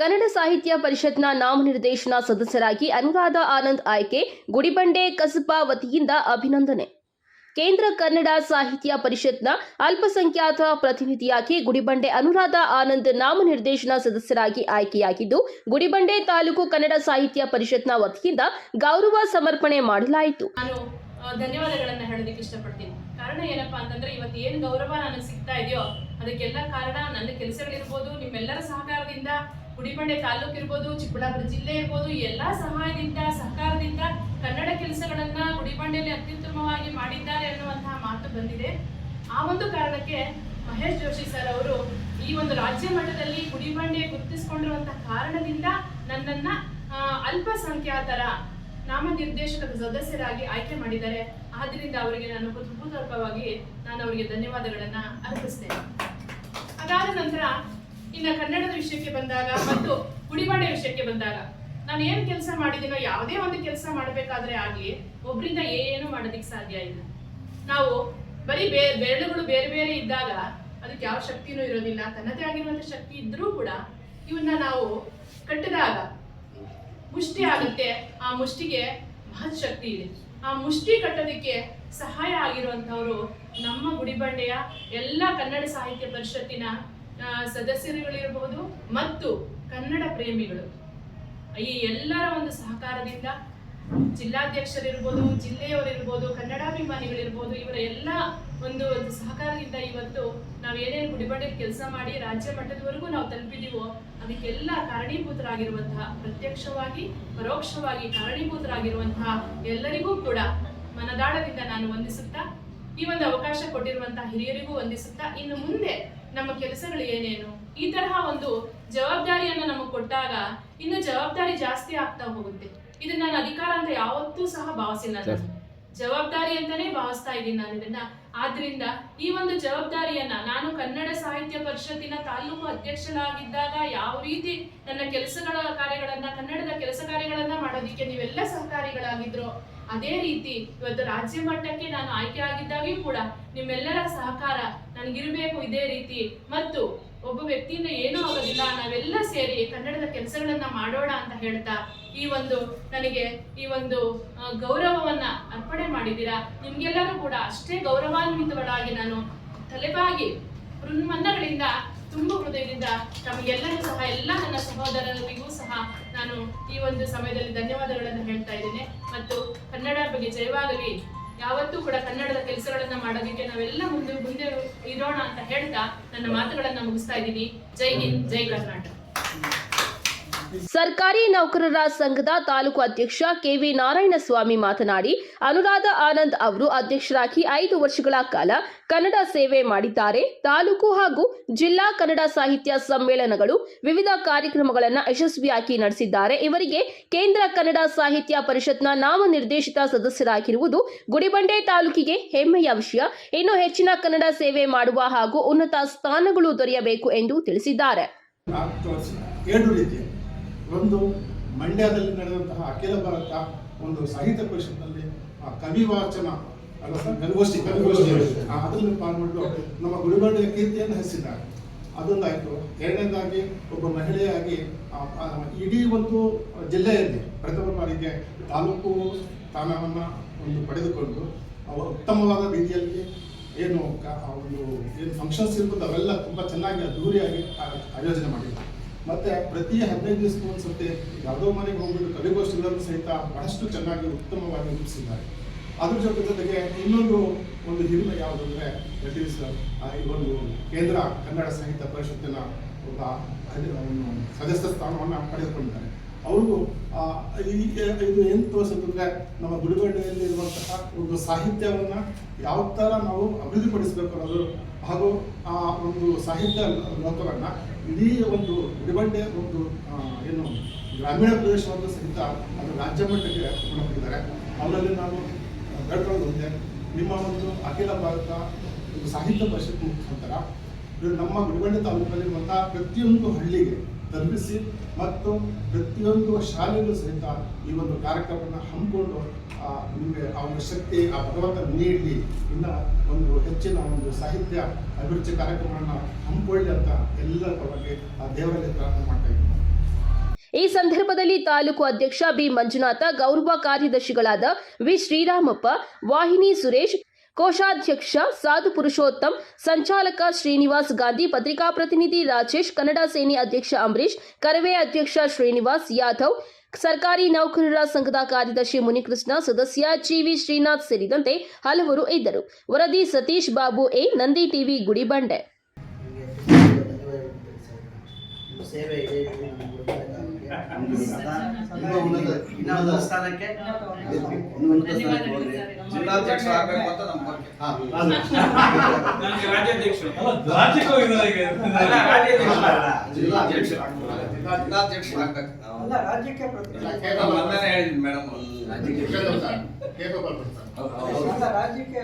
ಕನ್ನಡ ಸಾಹಿತ್ಯ ಪರಿಷತ್ನ ನಾಮನಿರ್ದೇಶನ ಸದಸ್ಯರಾಗಿ ಅನುರಾಧ ಆನಂದ್ ಆಯ್ಕೆ, ಗುಡಿಬಂಡೆ ಕಸಬಾ ವತಿಯಿಂದ ಅಭಿನಂದನೆ. ಕೇಂದ್ರ ಕನ್ನಡ ಸಾಹಿತ್ಯ ಪರಿಷತ್ನ ಅಲ್ಪಸಂಖ್ಯಾತ ಪ್ರತಿನಿಧಿಯಾಗಿ ಗುಡಿಬಂಡೆ ಅನುರಾಧ ಆನಂದ್ ನಾಮನಿರ್ದೇಶನ ಸದಸ್ಯರಾಗಿ ಆಯ್ಕೆಯಾಗಿದ್ದು, ಗುಡಿಬಂಡೆ ತಾಲೂಕು ಕನ್ನಡ ಸಾಹಿತ್ಯ ಪರಿಷತ್ನ ವತಿಯಿಂದ ಗೌರವ ಸಮರ್ಪಣೆ ಮಾಡಲಾಯಿತು. ನಾನು ಧನ್ಯವಾದಗಳನ್ನ ಹೇಳೋದಕ್ಕೆ ಇಷ್ಟಪಡ್ತೀನಿ. ಕಾರಣ ಏನಪ್ಪಾ ಅಂತಂದ್ರೆ, ಇವತ್ತು ಏನು ಗೌರವ ನನಗೆ ಸಿಗ್ತಾ ಇದೆಯೋ, ಅದಕ್ಕೆಲ್ಲ ಕಾರಣ ನನ್ನ ಕೆಲಸಗಳಿರ್ಬೋದು, ನಿಮ್ಮೆಲ್ಲರ ಸಹಕಾರದಿಂದ ಗುಡಿಬಂಡೆ ತಾಲೂಕು ಇರ್ಬೋದು, ಚಿಕ್ಕಬಳ್ಳಾಪುರ ಜಿಲ್ಲೆ ಇರ್ಬೋದು, ಎಲ್ಲ ಸಹಾಯದಿಂದ, ಸಹಕಾರದಿಂದ ಕನ್ನಡ ಕೆಲಸಗಳನ್ನ ಗುಡಿಬಂಡೆಯಲ್ಲಿ ಅತ್ಯುತ್ತಮವಾಗಿ ಮಾಡಿದ್ದಾರೆ ಅನ್ನುವಂತಹ ಮಾತು ಬಂದಿದೆ. ಆ ಒಂದು ಕಾರಣಕ್ಕೆ ಮಹೇಶ್ ಜೋಶಿ ಸರ್ ಅವರು ಈ ಒಂದು ರಾಜ್ಯ ಮಟ್ಟದಲ್ಲಿ ಗುಡಿಬಂಡೆ ಗುರುತಿಸಿಕೊಂಡಿರುವಂತಹ ಕಾರಣದಿಂದ ನನ್ನನ್ನ ಅಲ್ಪಸಂಖ್ಯಾತರ ನಾಮನಿರ್ದೇಶಕದ ಸದಸ್ಯರಾಗಿ ಆಯ್ಕೆ ಮಾಡಿದ್ದಾರೆ. ಆದ್ದರಿಂದ ಅವರಿಗೆ ನಾನು ಹೃತ್ಪೂರ್ವಕವಾಗಿ ನಾನು ಅವರಿಗೆ ಧನ್ಯವಾದಗಳನ್ನ ಅರ್ಪಿಸ್ತೇನೆ. ಅದಾದ ನಂತರ ಇನ್ನ ಕನ್ನಡದ ವಿಷಯಕ್ಕೆ ಬಂದಾಗ ಮತ್ತು ಗುಡಿಬಾಡೆ ವಿಷಯಕ್ಕೆ ಬಂದಾಗ ನಾನು ಏನ್ ಕೆಲಸ ಮಾಡಿದ್ದೀನೋ ಯಾವುದೇ ಒಂದು ಕೆಲಸ ಮಾಡಬೇಕಾದ್ರೆ ಆಗ್ಲಿ ಒಬ್ರಿಂದ ಏನು ಮಾಡೋದಿಕ್ ಸಾಧ್ಯ ಇಲ್ಲ. ನಾವು ಬರೀ ಬೇ, ಬೆರಳುಗಳು ಬೇರೆ ಬೇರೆ ಇದ್ದಾಗ ಅದಕ್ಕೆ ಯಾವ ಶಕ್ತಿನೂ ಇರೋದಿಲ್ಲ. ತನ್ನದೇ ಆಗಿರುವಂತ ಶಕ್ತಿ ಇದ್ರೂ ಕೂಡ ಇವನ್ನ ನಾವು ಕಟ್ಟಿದಾಗ ಮುಷ್ಟಿ ಆಗುತ್ತೆ. ಆ ಮುಷ್ಟಿಗೆ ಮಹತ್ ಶಕ್ತಿ ಇದೆ. ಆ ಮುಷ್ಟಿ ಕಟ್ಟೋದಕ್ಕೆ ಸಹಾಯ ಆಗಿರುವಂತವರು ನಮ್ಮ ಗುಡಿಬಂಡೆಯ ಎಲ್ಲ ಕನ್ನಡ ಸಾಹಿತ್ಯ ಪರಿಷತ್ತಿನ ಸದಸ್ಯರುಗಳಿರಬಹುದು ಮತ್ತು ಕನ್ನಡ ಪ್ರೇಮಿಗಳು. ಈ ಎಲ್ಲರ ಒಂದು ಸಹಕಾರದಿಂದ ಜಿಲ್ಲಾಧ್ಯಕ್ಷರಿರ್ಬೋದು, ಜಿಲ್ಲೆಯವರಿರ್ಬೋದು, ಕನ್ನಡಾಭಿಮಾನಿಗಳಿರ್ಬೋದು, ಇವರ ಎಲ್ಲ ಒಂದು ಸಹಕಾರದಿಂದ ಇವತ್ತು ನಾವು ಏನೇನು ಗುಡಿಬಂಡೆ ಕೆಲಸ ಮಾಡಿ ರಾಜ್ಯ ಮಟ್ಟದವರೆಗೂ ನಾವು ತಲುಪಿದೀವೋ ಅದಕ್ಕೆಲ್ಲ ಕಾರಣೀಭೂತರಾಗಿರುವಂತಹ, ಪ್ರತ್ಯಕ್ಷವಾಗಿ, ಪರೋಕ್ಷವಾಗಿ ಕಾರಣೀಭೂತರಾಗಿರುವಂತಹ ಎಲ್ಲರಿಗೂ ಕೂಡ ಮನದಾಳದಿಂದ ನಾನು ವಂದಿಸುತ್ತಾ, ಈ ಒಂದು ಅವಕಾಶ ಕೊಟ್ಟಿರುವಂತಹ ಹಿರಿಯರಿಗೂ ವಂದಿಸುತ್ತಾ, ಇನ್ನು ಮುಂದೆ ನಮ್ಮ ಕೆಲಸಗಳು ಏನೇನು? ಈ ತರಹ ಒಂದು ಜವಾಬ್ದಾರಿಯನ್ನು ನಮಗೆ ಕೊಟ್ಟಾಗ ಇನ್ನು ಜವಾಬ್ದಾರಿ ಜಾಸ್ತಿ ಆಗ್ತಾ ಹೋಗುತ್ತೆ. ಇದು ನಾನು ಅಧಿಕಾರ ಅಂತ ಯಾವತ್ತೂ ಸಹ ಭಾವಿಸಿಲ್ಲ ನಾನು. ಜವಾಬ್ದಾರಿ ಅಂತಾನೆ ಭಾವಿಸ್ತಾ ಇದ್ದೀನಿ ನಾನು ಇದನ್ನ. ಆದ್ರಿಂದ ಈ ಒಂದು ಜವಾಬ್ದಾರಿಯನ್ನ ನಾನು ಕನ್ನಡ ಸಾಹಿತ್ಯ ಪರಿಷತ್ತಿನ ತಾಲೂಕು ಅಧ್ಯಕ್ಷರಾಗಿದ್ದಾಗ ಯಾವ ರೀತಿ ನನ್ನ ಕೆಲಸಗಳ ಕಾರ್ಯಗಳನ್ನ ಮಾಡೋದಿಕ್ಕೆ ನೀವೆಲ್ಲ ಸಹಕಾರಿಗಳಾಗಿದ್ರು, ಅದೇ ರೀತಿ ಇವತ್ತು ರಾಜ್ಯ ಮಟ್ಟಕ್ಕೆ ನಾನು ಆಯ್ಕೆ ಆಗಿದ್ದಾಗ್ಯೂ ಕೂಡ ನಿಮ್ಮೆಲ್ಲರ ಸಹಕಾರ ನನಗಿರಬೇಕು ಇದೇ ರೀತಿ. ಮತ್ತು ಒಬ್ಬ ವ್ಯಕ್ತಿಯಿಂದ ಏನೂ ಆಗೋದಿಲ್ಲ, ನಾವೆಲ್ಲ ಸೇರಿ ಕನ್ನಡದ ಕೆಲಸಗಳನ್ನ ಮಾಡೋಣ ಅಂತ ಹೇಳ್ತಾ ಈ ಒಂದು ನನಗೆ ಈ ಒಂದು ಗೌರವವನ್ನ ಅರ್ಪಣೆ ಮಾಡಿದ್ದೀರಾ. ನಿಮ್ಗೆಲ್ಲರೂ ಕೂಡ ಅಷ್ಟೇ ಗೌರವಾನ್ವಿತಗಳಾಗಿ ನಾನು ತಲೆಬಾಗಿ ಹೃನ್ಮನ್ನಗಳಿಂದ ತುಂಬ ಹೃದಯದಿಂದ ನಮಗೆಲ್ಲರೂ ಸಹ ಎಲ್ಲ ನನ್ನ ಸಹೋದರರಿಗೂ ಸಹ ನಾನು ಈ ಒಂದು ಸಮಯದಲ್ಲಿ ಧನ್ಯವಾದಗಳನ್ನು ಹೇಳ್ತಾ ಇದ್ದೇನೆ. ಮತ್ತು ಕನ್ನಡ ಬಗ್ಗೆ ಜಯವಾಗಲಿ. ಯಾವತ್ತೂ ಕೂಡ ಕನ್ನಡದ ಕೆಲಸಗಳನ್ನ ಮಾಡೋದಕ್ಕೆ ನಾವೆಲ್ಲ ಮುಂದೆ ಮುಂದೆ ಇರೋಣ ಅಂತ ಹೇಳ್ತಾ ನನ್ನ ಮಾತುಗಳನ್ನ ಮುಗಿಸ್ತಾ ಇದ್ದೀನಿ. ಜೈ ಹಿಂದ್, ಜೈ ಕರ್ನಾಟಕ. ಸರ್ಕಾರಿ ನೌಕರರ ಸಂಘದ ತಾಲೂಕು ಅಧ್ಯಕ್ಷ ಕೆವಿ ನಾರಾಯಣಸ್ವಾಮಿ ಮಾತನಾಡಿ, ಅನುರಾಧ ಆನಂದ್ ಅವರು ಅಧ್ಯಕ್ಷರಾಗಿ ಐದು ವರ್ಷಗಳ ಕಾಲ ಕನ್ನಡ ಸೇವೆ ಮಾಡಿದ್ದಾರೆ. ತಾಲೂಕು ಹಾಗೂ ಜಿಲ್ಲಾ ಕನ್ನಡ ಸಾಹಿತ್ಯ ಸಮ್ಮೇಳನಗಳು ವಿವಿಧ ಕಾರ್ಯಕ್ರಮಗಳನ್ನು ಯಶಸ್ವಿಯಾಗಿ ನಡೆಸಿದ್ದಾರೆ. ಇವರಿಗೆ ಕೇಂದ್ರ ಕನ್ನಡ ಸಾಹಿತ್ಯ ಪರಿಷತ್ನ ನಾಮನಿರ್ದೇಶಿತ ಸದಸ್ಯರಾಗಿರುವುದು ಗುಡಿಬಂಡೆ ತಾಲೂಕಿಗೆ ಹೆಮ್ಮೆಯ ವಿಷಯ. ಇನ್ನು ಹೆಚ್ಚಿನ ಕನ್ನಡ ಸೇವೆ ಮಾಡುವ ಹಾಗೂ ಉನ್ನತ ಸ್ಥಾನಗಳು ದೊರೆಯಬೇಕು ಎಂದು ತಿಳಿಸಿದ್ದಾರೆ. ಒಂದು ಮಂಡ್ಯದಲ್ಲಿ ನಡೆದಂತಹ ಅಖಿಲ ಭಾರತ ಒಂದು ಸಾಹಿತ್ಯ ಪರಿಷತ್ನಲ್ಲಿ ಆ ಕವಿ ವಾಚನ ಅಲ್ಲ ಸರ್, ಕವಿಗೋಷ್ಠಿ ಕವಿಗೋಷ್ಠಿ. ಅದರಲ್ಲಿ ಪಾಲ್ಗೊಂಡು ನಮ್ಮ ಗುಡಿಬಂಡೆಯ ಕೀರ್ತಿಯನ್ನು ಹೆಚ್ಚಿದ್ದಾರೆ. ಅದೊಂದಾಯ್ತು. ಎರಡನೇದಾಗಿ ಒಬ್ಬ ಮಹಿಳೆಯಾಗಿ ಇಡೀ ಒಂದು ಜಿಲ್ಲೆಯಲ್ಲಿ ಪ್ರಥಮ ಬಾರಿಗೆ ತಾಲೂಕು ಸ್ಥಾನವನ್ನು ಒಂದು ಪಡೆದುಕೊಂಡು ಉತ್ತಮವಾದ ರೀತಿಯಲ್ಲಿ ಏನು ಒಂದು ಏನು ಫಂಕ್ಷನ್ಸ್ ಇರ್ಬೋದು, ಅವೆಲ್ಲ ತುಂಬ ಚೆನ್ನಾಗಿ ಅದ್ದೂರಿಯಾಗಿ ಆಯೋಜನೆ ಮಾಡಿದ್ರು ಮತ್ತೆ ಪ್ರತಿ ಹದಿನೈದು ದಿವಸಕ್ಕೆ ಒಂದ್ಸತಿ ಯಾವುದೋ ಮನೆಗೆ ಹೋಗ್ಬಿಟ್ಟು ಕವಿಗೋಷ್ಠಿಗಳನ್ನು ಸಹಿತ ಬಹಳಷ್ಟು ಚೆನ್ನಾಗಿ ಉತ್ತಮವಾಗಿ ರೂಪಿಸಿದ್ದಾರೆ. ಅದ್ರ ಜೊತೆ ಜೊತೆಗೆ ಇನ್ನೊಂದು ಒಂದು ಹಿರಿಮೆ ಯಾವುದು ಅಂದ್ರೆ ದಟ್ ಈಸ್ ಈ ಒಂದು ಕೇಂದ್ರ ಕನ್ನಡ ಸಾಹಿತ್ಯ ಪರಿಷತ್ತಿನ ಒಬ್ಬ ಸದಸ್ಯ ಸ್ಥಾನವನ್ನು ಪಡೆದುಕೊಂಡಿದ್ದಾರೆ. ಅವರು ಇದು ಏನು ತೋರಿಸಿದ್ರೆ ನಮ್ಮ ಗುಡಿಬಂಡೆಯಲ್ಲಿ ಇರುವಂತಹ ಒಂದು ಸಾಹಿತ್ಯವನ್ನ ಯಾವ ಥರ ನಾವು ಅಭಿವೃದ್ಧಿಪಡಿಸಬೇಕು ಅನ್ನೋದು ಹಾಗೂ, ಆ, ಒಂದು ಸಾಹಿತ್ಯ ಲೋಕವನ್ನ ಇಡೀ ಒಂದು ಗುಡಿಬಂಡೆ ಒಂದು ಏನು ಗ್ರಾಮೀಣ ಪ್ರದೇಶವನ್ನು ಸಹಿತ ಅದು ರಾಜ್ಯ ಮಟ್ಟಕ್ಕೆ ಹೋಗಿದ್ದಾರೆ ಅವರಲ್ಲಿ ನಾನು ಒಂದೇ. ನಿಮ್ಮ ಒಂದು ಅಖಿಲ ಭಾರತ ಒಂದು ಸಾಹಿತ್ಯ ಪರಿಷತ್ ಮುಖಾಂತರ ನಮ್ಮ ಗುಡಿಬಂಡೆ ತಾಲೂಕಲ್ಲಿರುವಂತಹ ಪ್ರತಿಯೊಂದು ಹಳ್ಳಿಗೆ ತಲುಪಿಸಿ ಮತ್ತು ಪ್ರತಿಯೊಂದು ಶಾಲೆಯಲ್ಲೂ ಸಹಿತ ಈ ಒಂದು ಕಾರ್ಯಕ್ರಮವನ್ನು ಹಮ್ಮಿಕೊಂಡು ನಿಮಗೆ ಒಂದು ಶಕ್ತಿ, ಆ ಭಗವಂತ ನೀಡಲಿ ಇನ್ನ ಒಂದು ಹೆಚ್ಚಿನ ಒಂದು ಸಾಹಿತ್ಯ ಅಭಿರುಚಿ ಕಾರ್ಯಕ್ರಮವನ್ನು ಹಮ್ಮಿಕೊಳ್ಳಿ ಅಂತ ಎಲ್ಲರ ಪರವಾಗಿ ಆ ದೇವರಲ್ಲಿ ಪ್ರಾರ್ಥನೆ ಮಾಡ್ತಾ ಇದ್ದೀನಿ. ಈ ಸಂದರ್ಭದಲ್ಲಿ ತಾಲೂಕು ಅಧ್ಯಕ್ಷ ಬಿ ಮಂಜುನಾಥ, ಗೌರವ ಕಾರ್ಯದರ್ಶಿಗಳಾದ ವಿ ಶ್ರೀರಾಮಪ್ಪ, ವಾಹಿನಿ ಸುರೇಶ್ ಕೋಶಾಧ್ಯಕ್ಷ, ಸಾಧು ಪುರುಷೋತ್ತಮ್, ಸಂಚಾಲಕ ಶ್ರೀನಿವಾಸ್ ಗಾಂಧಿ, ಪತ್ರಿಕಾ ಪ್ರತಿನಿಧಿ ರಾಜೇಶ್, ಕನ್ನಡ ಸೇನೆ ಅಧ್ಯಕ್ಷ ಅಂಬರೀಶ್ ಕರವೇ ಅಧ್ಯಕ್ಷ ಶ್ರೀನಿವಾಸ್ ಯಾದವ್, ಸರ್ಕಾರಿ ನೌಕರರ ಸಂಘದ ಕಾರ್ಯದರ್ಶಿ ಮುನಿಕೃಷ್ಣ, ಸದಸ್ಯ ಜಿವಿ ಶ್ರೀನಾಥ್ ಸೇರಿದಂತೆ ಹಲವರು ಇದ್ದರು. ವರದಿ ಸತೀಶ್ ಬಾಬು ಎ, ನಂದಿ ಟಿವಿ ಗುಡಿಬಂಡೆ. ಸ್ಥಾನಕ್ಕೆ ಜಿಲ್ಲಾಧ್ಯಕ್ಷ ಆಗ್ಬೇಕು ಮೇಡಮ್ ರಾಜ್ಯಕ್ಕೆ